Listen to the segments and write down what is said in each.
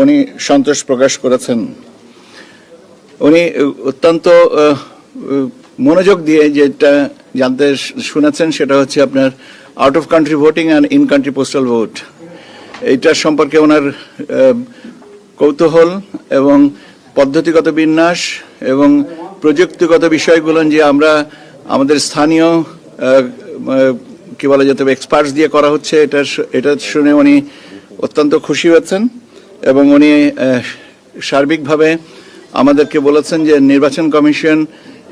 উনি সন্তোষ প্রকাশ করেছেন। উনি অত্যন্ত মনোযোগ দিয়ে যেটা জানতে শুনেছেন সেটা হচ্ছে আপনার out of country voting and in country postal vote এইটার সম্পর্কে ওনার কৌতূহল এবং পদ্ধতিগত বিন্যাস এবং প্রযুক্তিগত বিষয়গুলো যে আমরা আমাদের স্থানীয় কি বলা যেতে এক্সপার্টস দিয়ে করা হচ্ছে, এটা এটা শুনে উনি অত্যন্ত খুশি হয়েছেন এবং উনি সার্বিকভাবে আমাদেরকে বলেছেন যে নির্বাচন কমিশন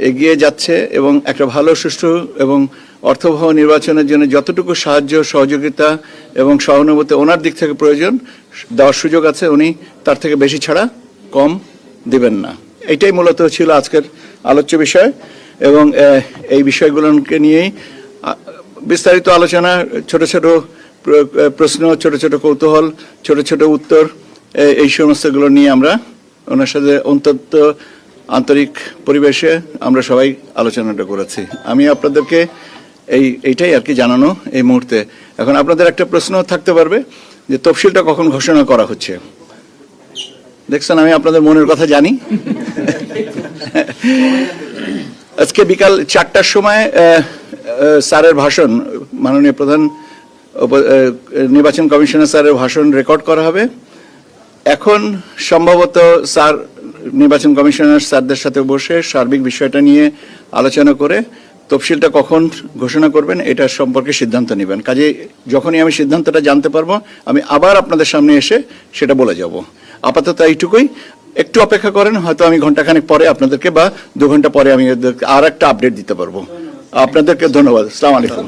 এগিয়ে যাচ্ছে এবং একটা ভালো, সুষ্ঠু এবং অর্থবহ নির্বাচনের জন্য যতটুকু সাহায্য, সহযোগিতা এবং সহানুভূতি ওনার দিক থেকে প্রয়োজন, দেওয়ার সুযোগ আছে, উনি তার থেকে বেশি ছাড়া কম দিবেন না। এটাই মূলত ছিল আজকের আলোচ্য বিষয় এবং এই বিষয়গুলোকে নিয়েই বিস্তারিত আলোচনা, ছোট ছোট প্রশ্ন, ছোট ছোট কৌতূহল, ছোট ছোট উত্তর এই সমস্তগুলো নিয়ে আমরা ওনার সাথে অন্তত আন্তরিক পরিবেশে আমরা সবাই আলোচনাটা করেছি। আমি আপনাদেরকে এই, এইটাই আর কি জানানো এই মুহূর্তে। এখন আপনাদের একটা প্রশ্ন থাকতে পারবে যে তফসিলটা কখন ঘোষণা করা হচ্ছে? দেখছেন আমি আপনাদের মনের কথা জানি। আজকে বিকাল চারটার সময় স্যারের ভাষণ, মাননীয় প্রধান নির্বাচন কমিশনার স্যারের ভাষণ রেকর্ড করা হবে। এখন সম্ভবত স্যার, নির্বাচন কমিশনার স্যারদের সাথে বসে সার্বিক বিষয়টা নিয়ে আলোচনা করে তফসিলটা কখন ঘোষণা করবেন, এটা সম্পর্কে সিদ্ধান্ত নেবেন। কাজে যখনই আমি সিদ্ধান্তটা জানতে পারব, আমি আবার আপনাদের সামনে এসে সেটা বলে যাব। আপাতত এইটুকুই। একটু অপেক্ষা করেন, হয়তো আমি ঘন্টাখানেক পরে আপনাদেরকে বা দু ঘণ্টা পরে আমি আর একটা আপডেট দিতে পারব। আপনাদেরকে ধন্যবাদ। আসসালামু আলাইকুম।